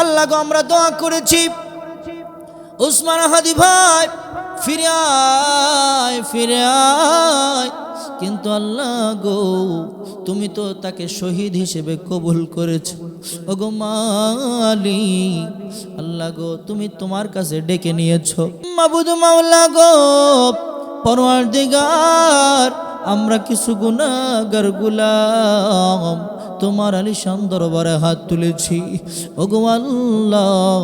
আল্লাহ আমরা দোয়া করেছি। উসমান হাদি ভাই, ফিরে আয় ফিরে আয়। কিন্তু আল্লাহ গো, তুমি তো তাকে শহীদ হিসেবে কবুল করেছ। ও গো মালি আল্লাহ গো, তুমি তোমার কাছে ডেকে নিয়েছ। মাবুদ মাওলা গো পরওয়ার দিগার আমরা কিছু গুনাগার গুলাম। তোমার আলিশান দরবারে হাত তুলেছি। আল্লাহ,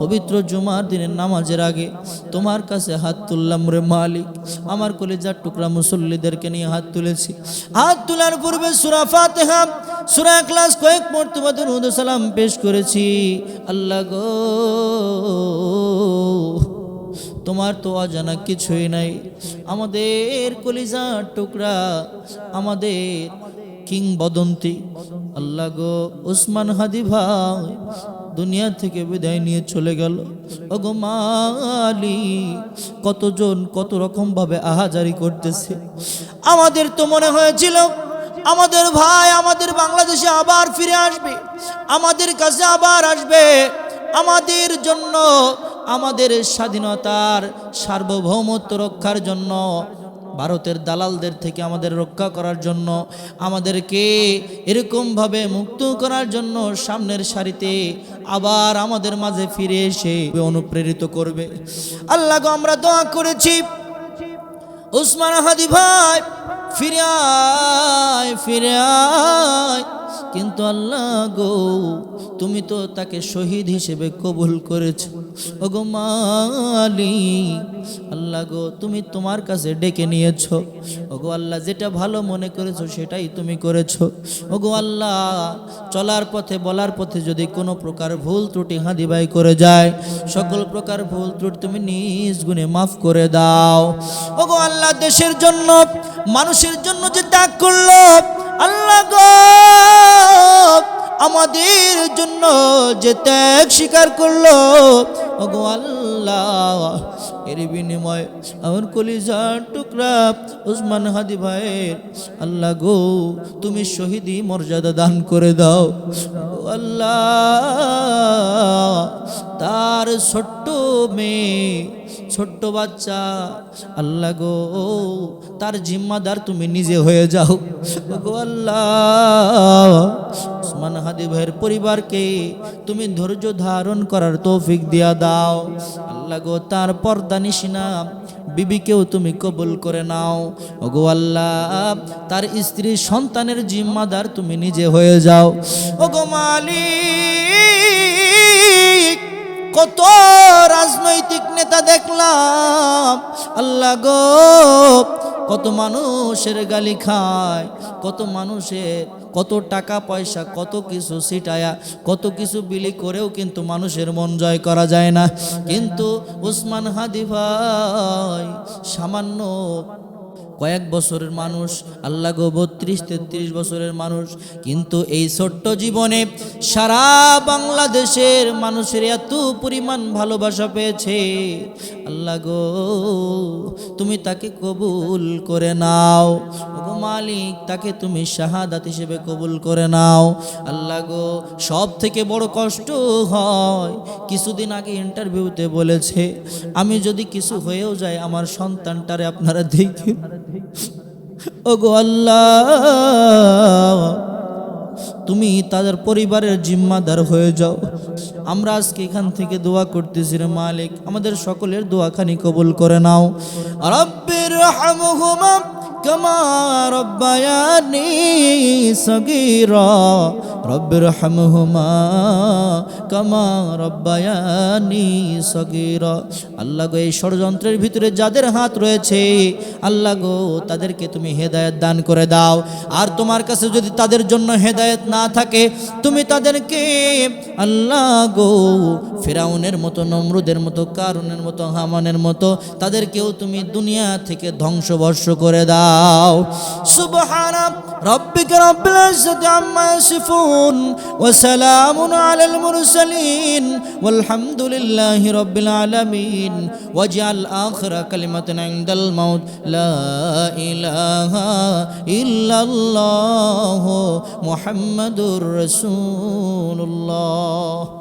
পবিত্র জুমার দিনের নামাজের আগে তোমার কাছে হাত তুললাম রে মালিক। আমার কলেজার টুকরা মুসল্লিদেরকে নিয়ে হাত তুলেছি। হাত তোলার পূর্বে সুরা ফাতেহা, সুরা ক্লাস কয়েক মর্তবা দরুদ সালাম পেশ করেছি। আল্লাহ গো, তোমার তো অজানা কিছুই নাই। আমাদের কলিজার টুকরা, আমাদের কিংবদন্তি। আল্লাহ গো ওসমান হাদি ভাই, দুনিয়া থেকে বিদায় নিয়ে চলে গেল। ওগো মালি কতজন কত রকম ভাবে আহাজারি করতেছে। আমাদের তো মনে হয়েছিল, আমাদের ভাই আমাদের বাংলাদেশে আবার ফিরে আসবে, আমাদের কাছে আবার আসবে। আমাদের জন্য, আমাদের স্বাধীনতার সার্বভৌমত্ব রক্ষার জন্য ভারতের দালালদের থেকে আমাদের রক্ষা করার জন্য, আমাদেরকে এরকমভাবে মুক্ত করার জন্য সামনের সারিতে আবার আমাদের মাঝে ফিরে এসে অনুপ্রেরিত করবে। আল্লাহ আমরা দোয়া করেছি। উসমান হাদি ভাই, ফিরে আয় ফিরে আয়। কিন্তু আল্লাহ গো, তুমি তো তাকে শহীদ হিসেবে কবুল করেছ। ওগো মালি আল্লাহ গো, তুমি তোমার কাছে ডেকে নিয়েছ। ওগো আল্লাহ, যেটা ভালো মনে করেছ সেটাই তুমি করেছ। ওগো আল্লাহ, চলার পথে, বলার পথে যদি কোনো প্রকার ভুল ত্রুটি হাদিবাই করে যায়, সকল প্রকার ভুল ত্রুটি তুমি নিজ গুণে মাফ করে দাও। ওগো আল্লাহ, দেশের জন্য, মানুষের জন্য যে ত্যাগ করল, আল্লাহ গো, আমাদের জন্য যে ত্যাগ স্বীকার করল ওগো আল্লাহ। এর বিনিময় আমার কলিজার টুকরা উসমান হাদি ভাইয়ের আল্লাহ গো, তুমি শহীদি মর্যাদা দান করে দাও। আল্লাহ, তার ছোট্ট মেয়ে, ছোট্ট বাচ্চা, আল্লাহ গো, তার জিম্মাদার তুমি নিজে হয়ে যাও। আল্লাহ ওসমান হাদি ভাইয়ের পরিবারকে তুমি ধৈর্য ধারণ করার তৌফিক দিয়া দাও। আল্লাহ গো, তার পর্দা নিশিনা বিবিকেও তুমি কবুল করে নাও। ওগো আল্লাহ, তার স্ত্রী সন্তানের জিম্মাদার তুমি নিজে হয়ে যাও। ওগো মালিক, কত রাজনৈতিক নেতা দেখলাম। আল্লাহ গো কত মানুষের গালি খায়, কত মানুষের কত টাকা পয়সা, কত কিছু সিটায়া কত কিছু বিলি করেও কিন্তু মানুষের মন জয় করা যায় না। কিন্তু উসমান হাদি ভাই সামান্য কয়েক বছরের মানুষ, আল্লাহ গো বত্রিশ, তেত্রিশ বছরের মানুষ, কিন্তু এই ছোট্ট জীবনে সারা বাংলাদেশের মানুষের এত পরিমাণ ভালোবাসা পেয়েছে। আল্লাহ গো, তুমি তাকে কবুল করে নাও। গো মালিক, তাকে তুমি শাহাদাত হিসেবে কবুল করে নাও। আল্লাহ গো সব থেকে বড় কষ্ট হয়, কিছুদিন আগে ইন্টারভিউতে বলেছে, আমি যদি কিছু হয়েও যায় আমার সন্তানটারে আপনারা দেখে ওগো আল্লাহ, তুমি তাদের পরিবারের জিম্মাদার হয়ে যাও। আমরা আজকে এখান থেকে দোয়া করতেছি রে মালিক, আমাদের সকলের দোয়াখানি কবুল করে নাও। রব্বির রহমহুমা كما ربياني صغيرا رب ارحمهما كما ربياني صغيرا আল্লাহ গো এই ষড়যন্ত্রের ভিতরে যাদের হাত রয়েছে আল্লাহ গো তাদেরকে তুমি হেদায়েত দান করে দাও আর তোমার কাছে যদি তাদের জন্য হেদায়েত না থাকে তুমি তাদেরকে আল্লাহ গো ফেরাউনের মতো নমরুদের মতো কারুনের মতো হামানের মতো তাদেরকেও তুমি দুনিয়া থেকে ধ্বংসবর্ষ করে দাও الله سبحان ربك رب العزة عما يصفون وسلام على المرسلين والحمد لله رب العالمين. واجعل آخر كلمة عند الموت. لا إله إلا الله محمد رسول الله.